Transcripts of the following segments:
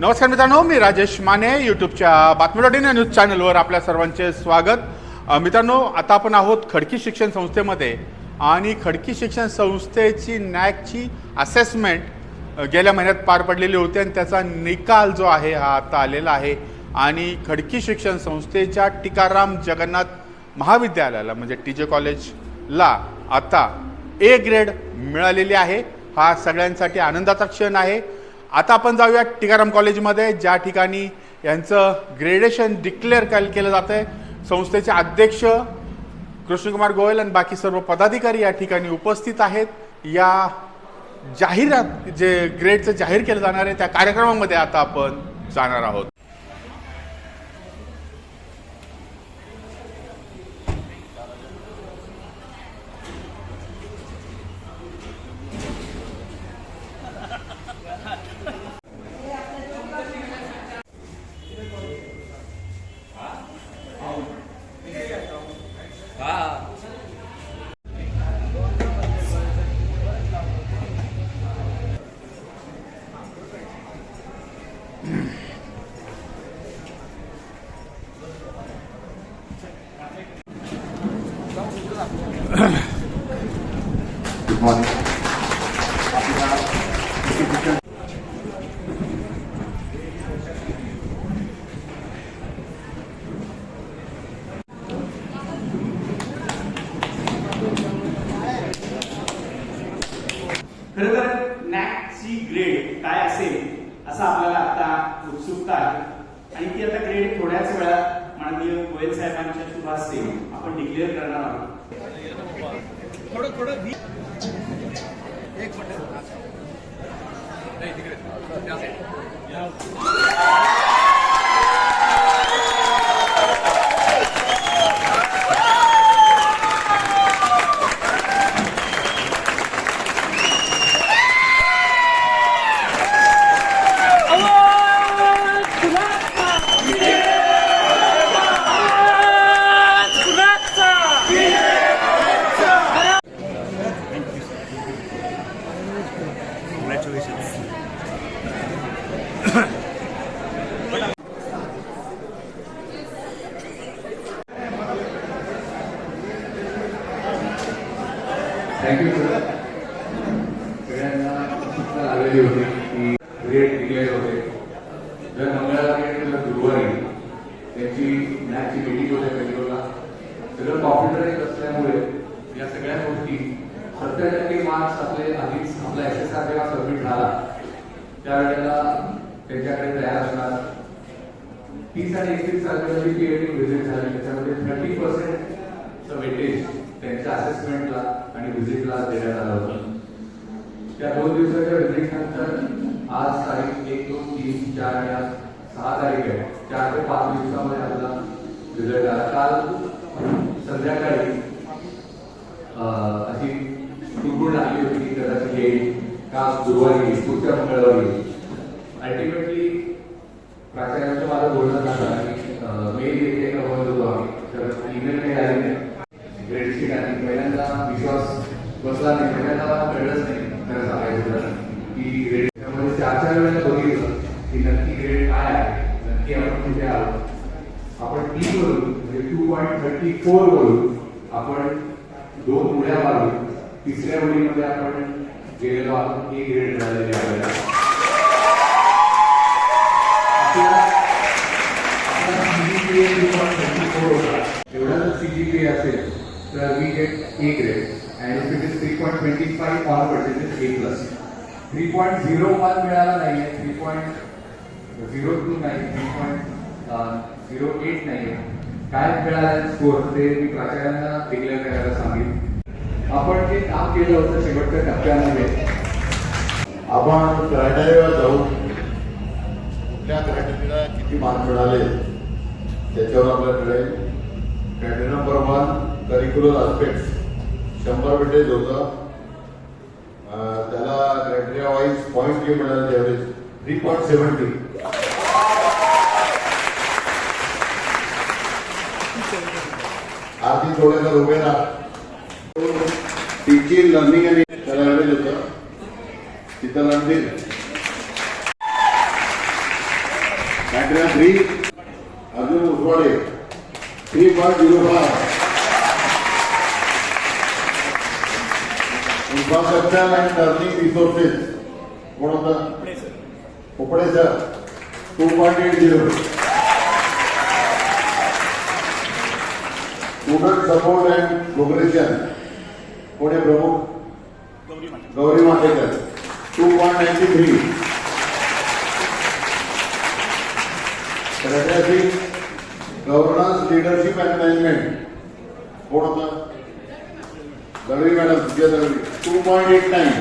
नमस्कार मित्रांनो मी राजेश माने यूट्यूबच्या बातमी डॉट या न्यूज चॅनलवर आपल्या सर्वांचे स्वागत. मित्रांनो आता आपण आहोत खडकी शिक्षण संस्थेमध्ये आणि खडकी शिक्षण संस्थेची नॅकची असेसमेंट गेल्या महिन्यात पार पडलेली होती आणि त्याचा निकाल जो आहे हा आता आलेला आहे. आणि खडकी शिक्षण संस्थेच्या टिकाराम जगन्नाथ महाविद्यालयाला म्हणजे टी जे कॉलेजला आता ए ग्रेड मिळालेली आहे. हा सगळ्यांसाठी आनंदाचा क्षण आहे. आता आपण जाऊया टिकाराम कॉलेजमध्ये. ज्या ठिकाणी यांचं ग्रेडेशन डिक्लेअर केल केलं जातं आहे संस्थेचे अध्यक्ष कृष्णकुमार गोयल आणि बाकी सर्व पदाधिकारी या ठिकाणी उपस्थित आहेत. या जाहिरात जे ग्रेडचं जाहीर केलं जाणार आहे त्या कार्यक्रमामध्ये आता आपण जाणार आहोत. Good morning. खरं तर नॅकची ग्रेड काय असेल असं आपल्याला आता उत्सुकता आहे आणि ती आता ग्रेड थोड्याच वेळात माननीय गोयल साहेबांच्या शुभ हस्ते आपण डिक्लेअर करणार आहोत थोडं थोडं एक मिनिट. नाही तिकडे. उत्सुकता लागलेली की ग्रेड डिक्लेअर होते जर मंगळवारी किंवा गुरुवारी त्यांची मॅचची मिटिंग होते बेंगलोरला सगळं कॉम्प्युटराईज असल्यामुळे या सगळ्या गोष्टी सत्तर टक्के मार्क्स आपले आधीच आपला एस एस आर जेव्हा सबमिट झाला त्यावेळेला त्यांच्याकडे तयार असणार तीस आणि एकतीस तारखेला जी व्हिजिट झाली त्याच्यामध्ये थर्टी पर्सेंटचं वेटेज त्यांच्या असेसमेंटला आणि व्हिजिटला देण्यात आलं होतं त्या दोन दिवसाच्या व्हिजिट नंतर आज तारीख एक दोन तीन चार या सहा तारीख आहे. चार ते पाच दिवसामध्ये आपला रिझल्ट आला. काल संध्याकाळी अशी कुरबुड आली होती की कदाचित येईल का गुरुवारी येईल, पुढच्या मंगळवारी अल्टिमेटली प्राचार्यांचं माझं बोलणं झालं आणि मेल येते का बोलत होतो आम्ही. तर ईमेल काही आली नाही. ग्रेडशीट आणि पहिल्यांदा विश्वास बसला नाही. पहिल्यांदा मला कळलंच नाही. खरं सांगायचं तर की ग्रेड त्यामध्ये चार चार वेळेला बघितलं की नक्की ग्रेड काय आहे नक्की आपण कुठे आलो आपण टी वरून म्हणजे टू पॉईंट थर्टी फोर वरून आपण दोन उड्या मारून तिसऱ्या उडीमध्ये आपण गेलेलो आहोत. ए ग्रेड मिळालेली आपल्याला एवढा जर सीजीपीए असेल तर we get A grade three point twenty five onward it ते A plus three point zero one मिळाला नाहीये थ्री पॉईंट झिरो टू नाही थ्री पॉईंट झिरो एट नाही आहे काय मिळाला स्कोर ते मी प्राचार्यांना डिक्लेअर करायला सांगेन. आपण जे काम केलं होतं शेवटच्या टप्प्यामध्ये आपण क्रायटेरियावर जाऊ कुठल्या क्रायटेरियाला किती मार्क मिळाले त्याच्यावर आपल्याला कळेल. Criteria number one curricular aspect शंभर वेटेज होतं त्याला क्रायटेरिया वाईज पॉईंट जे मिळाले त्यावेळेस. थ्री पॉईंट सेव्हन्टी आधी थोडेफार उभे राहा. टीचिंग लर्निंग आणि त्याला वेळेस होतं तिथं रणधीर क्रायटेरिया थ्री अजून Uswade three point zero five infrastructure आणि नर्सिंग रिसोर्सेस कोण होता Upade sir two point eight zero student support and progression Pune प्रमुख Gauri Matekar two point ninety three प्रशासिक governance leadership and management कोण होतं? Dalvi madam Vijay Dalvi. Two point eight nine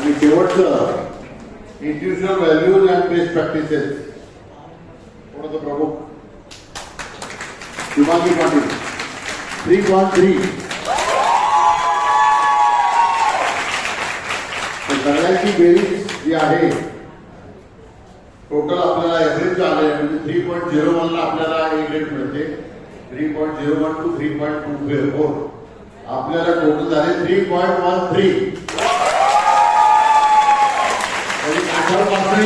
आणि शेवटचं institutional values and best practices कोणाचं प्रमुख? Shubhangi Patil. Three point three सगळ्यांची बेरीज जी आहे टोटल आपल्याला एव्हरेज आले म्हणजे थ्री पॉईंट झिरो वनला आपल्याला ए ग्रेड मिळते. Three point zero one two three point two four आपल्याला टोटल झाले थ्री पॉईंट वन थ्री आठवड आपण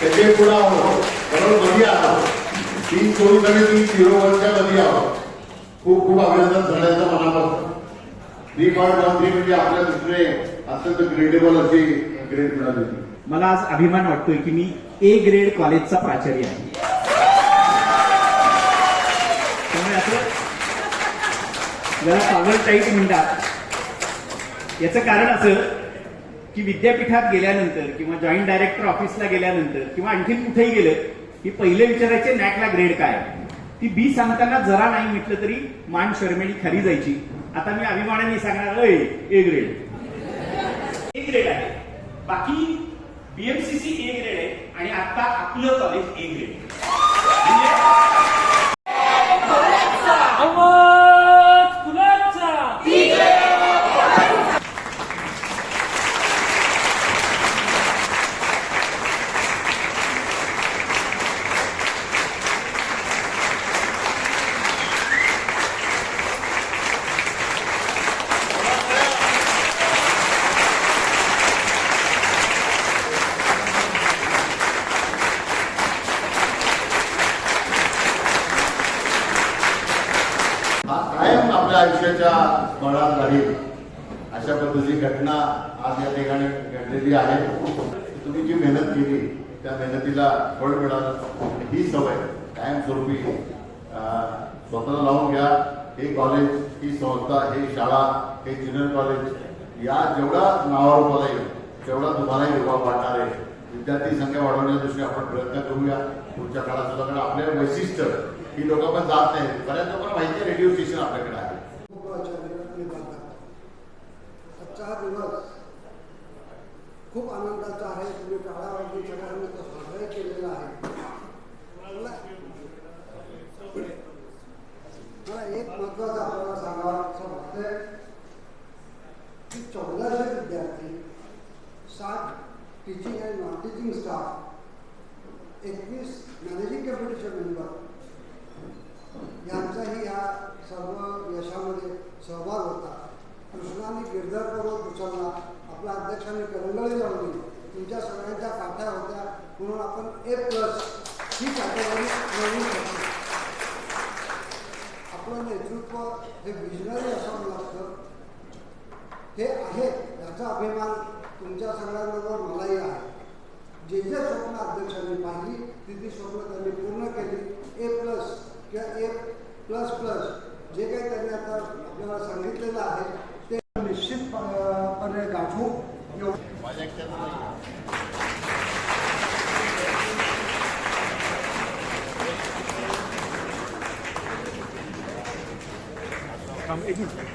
त्याचे पुढे आहोत. बरोबर मध्ये आहोत. तीन चोवीस आणि तीन झिरो वनच्या मध्ये आहोत. खूप खूप अभिनंदन झाल्याचं मनापासून. थ्री पॉईंट वन थ्री म्हणजे आपल्या दुसरे अत्यंत ग्रेडेबल अशी ग्रेड मिळाली मला आज अभिमान वाटतोय की मी ए ग्रेड कॉलेजचा प्राचार्य आहे त्यामुळे असं याला सावर टाईट म्हणतात. याचं कारण असं की विद्यापीठात गेल्यानंतर किंवा जॉईंट डायरेक्टर ऑफिसला गेल्यानंतर किंवा आणखी कुठेही गेलं की पहिले विचारायचे नॅकला ग्रेड काय? ती बी सांगताना जरा नाही म्हटलं तरी मान शर्मेणी खरी जायची. आता मी अभिमानाने सांगणार "अय, ए ग्रेड ए ग्रेड आहे. बाकी बीएमसीसी ए ग्रेड आहे आणि आता आपलं कॉलेज ए ग्रेड हा कायम आपल्या आयुष्याच्या मनात राहील अशा पद्धतीची घटना आज या ठिकाणी घडलेली आहे. तुम्ही जी मेहनत केली त्या मेहनतीला फळ मिळालं. ही सवय कायमस्वरूपी अं, स्वतःला लावून घ्या. हे कॉलेज ही संस्था हे शाळा हे ज्युनियर कॉलेज या जेवढा नावावर मला येईल तेवढा तुम्हालाही विभाग वाढणार आहे. विद्यार्थी संख्या वाढवण्याच्या दृष्टीने आपण प्रयत्न करूया. पुढच्या काळात सुद्धा कारण आपल्या वैशिष्ट्य ही पण जात नाहीत बऱ्याच लोकांना माहिती आहे रेडिओ स्टेशन आपल्याकडे हा दिवस खूप आनंदाचा आहे. तुम्ही काळावरती सगळ्यांनी तो साजरा केलेला आहे. मला एक महत्वाचं आपल्याला सांगावं असं वाटतंय की चौदाशे विद्यार्थी साठ teaching and non teaching staff एकवीस मॅनेजिंग कमिटीचे मेंबर यांचाही या सर्व यशामध्ये सहभाग होता. कृष्णाने गिरधर पर्वत उचलला आपल्या अध्यक्षांनी करंगळी लावली तुमच्या सगळ्यांच्या काठ्या होत्या. म्हणून आपण ए प्लस ही कॅटेगरी मिळवू शकतो. आपलं नेतृत्व हे विजनरी असावं लागतं. हे आहे याचा अभिमान तुमच्या सगळ्यांबरोबर मलाही आहे. जे जे स्वप्न अध्यक्षांनी पाहिली ती ती स्वप्न त्यांनी पूर्ण केली. ए प्लस किंवा एक प्लस प्लस जे काही त्यांनी आता आपल्याला सांगितलेलं आहे ते निश्चितपणे गाठू. एवढं माझ्या एक मिनिट